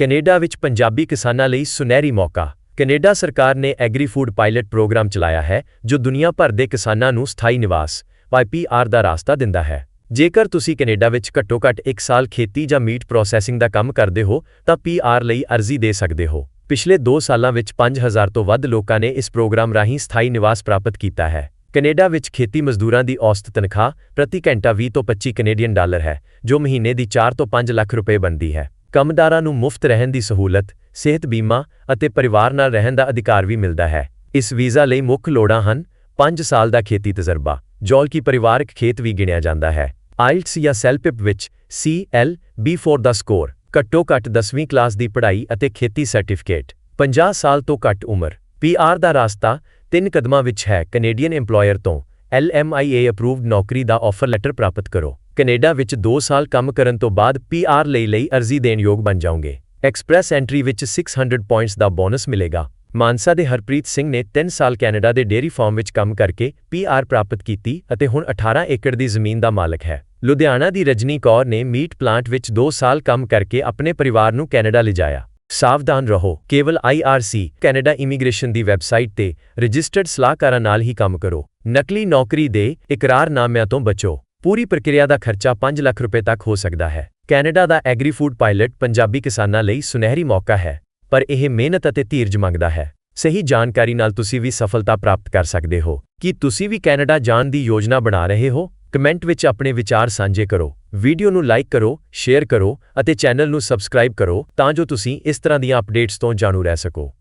Canada ਵਿੱਚ ਪੰਜਾਬੀ ਕਿਸਾਨਾਂ ਲਈ ਸੁਨਹਿਰੀ ਮੌਕਾ। ਕੈਨੇਡਾ ਸਰਕਾਰ ਨੇ ਐਗਰੀ ਫੂਡ ਪਾਇਲਟ ਪ੍ਰੋਗਰਾਮ ਚਲਾਇਆ ਹੈ, ਜੋ ਦੁਨੀਆ ਭਰ ਦੇ ਕਿਸਾਨਾਂ ਨੂੰ ਸਥਾਈ ਨਿਵਾਸ ਪੀਆਰ ਦਾ ਰਾਸਤਾ ਦਿੰਦਾ ਹੈ। ਜੇਕਰ ਤੁਸੀਂ ਕੈਨੇਡਾ ਵਿੱਚ ਘੱਟੋ-ਘੱਟ 1 ਸਾਲ ਖੇਤੀ ਜਾਂ ਮੀਟ ਪ੍ਰੋਸੈਸਿੰਗ ਦਾ ਕੰਮ ਕਰਦੇ ਹੋ, ਤਾਂ ਪੀਆਰ ਲਈ ਅਰਜ਼ੀ ਦੇ ਸਕਦੇ ਹੋ। ਪਿਛਲੇ 2 ਸਾਲਾਂ ਵਿੱਚ 5000 ਤੋਂ ਵੱਧ ਲੋਕਾਂ ਨੇ ਇਸ ਪ੍ਰੋਗਰਾਮ ਰਾਹੀਂ ਸਥਾਈ ਨਿਵਾਸ ਪ੍ਰਾਪਤ ਕੀਤਾ ਹੈ। ਕੈਨੇਡਾ ਵਿੱਚ ਖੇਤੀ ਮਜ਼ਦੂਰਾਂ ਦੀ ਔਸਤ ਤਨਖਾਹ ਪ੍ਰਤੀ ਘੰਟਾ 20 ਤੋਂ 25 ਕੈਨੇਡੀਅਨ ਡਾਲਰ ਹੈ, ਜੋ ਮਹੀਨੇ ਦੀ 4 ਤੋਂ 5 ਲੱਖ ਰੁਪਏ ਬਣਦੀ ਹੈ। ਕੰਮਦਾਰਾਂ ਨੂੰ ਮੁਫਤ ਰਹਿਣ ਦੀ ਸਹੂਲਤ, ਸਿਹਤ ਬੀਮਾ ਅਤੇ ਪਰਿਵਾਰ ਨਾਲ ਰਹਿਣ ਦਾ ਅਧਿਕਾਰ ਵੀ ਮਿਲਦਾ ਹੈ। ਇਸ ਵੀਜ਼ਾ ਲਈ ਮੁੱਖ ਲੋੜਾਂ ਹਨ 5 ਸਾਲ ਦਾ ਖੇਤੀ ਤਜਰਬਾ, ਜੋਲ ਕੀ ਪਰਿਵਾਰਕ ਖੇਤ ਵੀ ਗਿਣਿਆ ਜਾਂਦਾ ਹੈ। ਆਇਲਟਸ ਜਾਂ ਸੈਲਪਿਪ ਵਿੱਚ CL B4 ਦਾ ਸਕੋਰ, ਘੱਟੋ ਘੱਟ 10ਵੀਂ ਕਲਾਸ ਦੀ ਪੜ੍ਹਾਈ ਅਤੇ ਖੇਤੀ ਸਰਟੀਫਿਕੇਟ 50 ਸਾਲ ਤੋਂ ਘੱਟ ਉਮਰ। PR ਦਾ ਰਾਸਤਾ ਤਿੰਨ ਕਦਮਾਂ ਵਿੱਚ ਹੈ, ਕੈਨੇਡੀਅਨ EMPLOYER ਤੋਂ LMIA ਅਪਰੂਵਡ ਨੌਕਰੀ ਦਾ ਆਫਰ ਲੈਟਰ ਪ੍ਰਾਪਤ ਕਰੋ। ਕੈਨੇਡਾ ਵਿੱਚ 2 ਸਾਲ ਕੰਮ ਕਰਨ ਤੋਂ ਬਾਅਦ PR ਲਈ ਲਈ ਅਰਜ਼ੀ ਦੇਣ ਯੋਗ ਬਣ ਜਾਓਗੇ। ਐਕਸਪ੍ਰੈਸ ਐਂਟਰੀ ਵਿੱਚ 600 ਪੁਆਇੰਟਸ ਦਾ ਬੋਨਸ ਮਿਲੇਗਾ। ਮਾਨਸਾ ਦੇ ਹਰਪ੍ਰੀਤ ਸਿੰਘ ਨੇ 3 ਸਾਲ ਕੈਨੇਡਾ ਦੇ ਡੇਅਰੀ ਫਾਰਮ ਵਿੱਚ ਕੰਮ ਕਰਕੇ PR ਪ੍ਰਾਪਤ ਕੀਤੀ ਅਤੇ ਹੁਣ 18 ਏਕੜ ਦੀ ਜ਼ਮੀਨ ਦਾ ਮਾਲਕ ਹੈ। ਲੁਧਿਆਣਾ ਦੀ ਰਜਨੀ ਕੌਰ ਨੇ ਮੀਟ ਪਲਾਂਟ ਵਿੱਚ 2 ਸਾਲ ਕੰਮ ਕਰਕੇ ਆਪਣੇ ਪਰਿਵਾਰ ਨੂੰ ਕੈਨੇਡਾ ਲਿਜਾਇਆ। ਸਾਵਧਾਨ ਰਹੋ। ਕੇਵਲ IRC ਕੈਨੇਡਾ ਇਮੀਗ੍ਰੇਸ਼ਨ ਦੀ ਵੈਬਸਾਈਟ ਤੇ ਰਜਿਸਟਰਡ ਸਲਾਹਕਾਰਾਂ ਨਾਲ ਹੀ ਕੰਮ ਕਰੋ। ਨਕਲੀ ਨੌਕਰੀ ਦੇ ਇਕਰਾਰਨਾਮਿਆਂ ਤੋਂ ਬਚੋ। ਪੂਰੀ ਪ੍ਰਕਿਰਿਆ ਦਾ ਖਰਚਾ 5 ਲੱਖ ਰੁਪਏ ਤੱਕ ਹੋ ਸਕਦਾ ਹੈ। ਕੈਨੇਡਾ ਦਾ ਐਗਰੀ ਫੂਡ ਪਾਇਲਟ ਪੰਜਾਬੀ ਕਿਸਾਨਾਂ ਲਈ ਸੁਨਹਿਰੀ ਮੌਕਾ ਹੈ, ਪਰ ਇਹ ਮਿਹਨਤ ਅਤੇ ਧੀਰਜ ਮੰਗਦਾ ਹੈ। ਸਹੀ ਜਾਣਕਾਰੀ ਨਾਲ ਤੁਸੀਂ ਵੀ ਸਫਲਤਾ ਪ੍ਰਾਪਤ ਕਰ ਸਕਦੇ ਹੋ। ਕੀ ਤੁਸੀਂ ਵੀ ਕੈਨੇਡਾ ਜਾਣ ਦੀ ਯੋਜਨਾ ਬਣਾ ਰਹੇ ਹੋ? ਕਮੈਂਟ ਵਿੱਚ ਆਪਣੇ ਵਿਚਾਰ ਸਾਂਝੇ ਕਰੋ। ਵੀਡੀਓ ਨੂੰ ਲਾਈਕ ਕਰੋ, ਸ਼ੇਅਰ ਕਰੋ ਅਤੇ ਚੈਨਲ ਨੂੰ ਸਬਸਕ੍ਰਾਈਬ ਕਰੋ ਤਾਂ ਜੋ ਤੁਸੀਂ ਇਸ ਤਰ੍ਹਾਂ ਦੀਆਂ ਅਪਡੇਟਸ ਤੋਂ ਜਾਣੂ ਰਹਿ ਸਕੋ।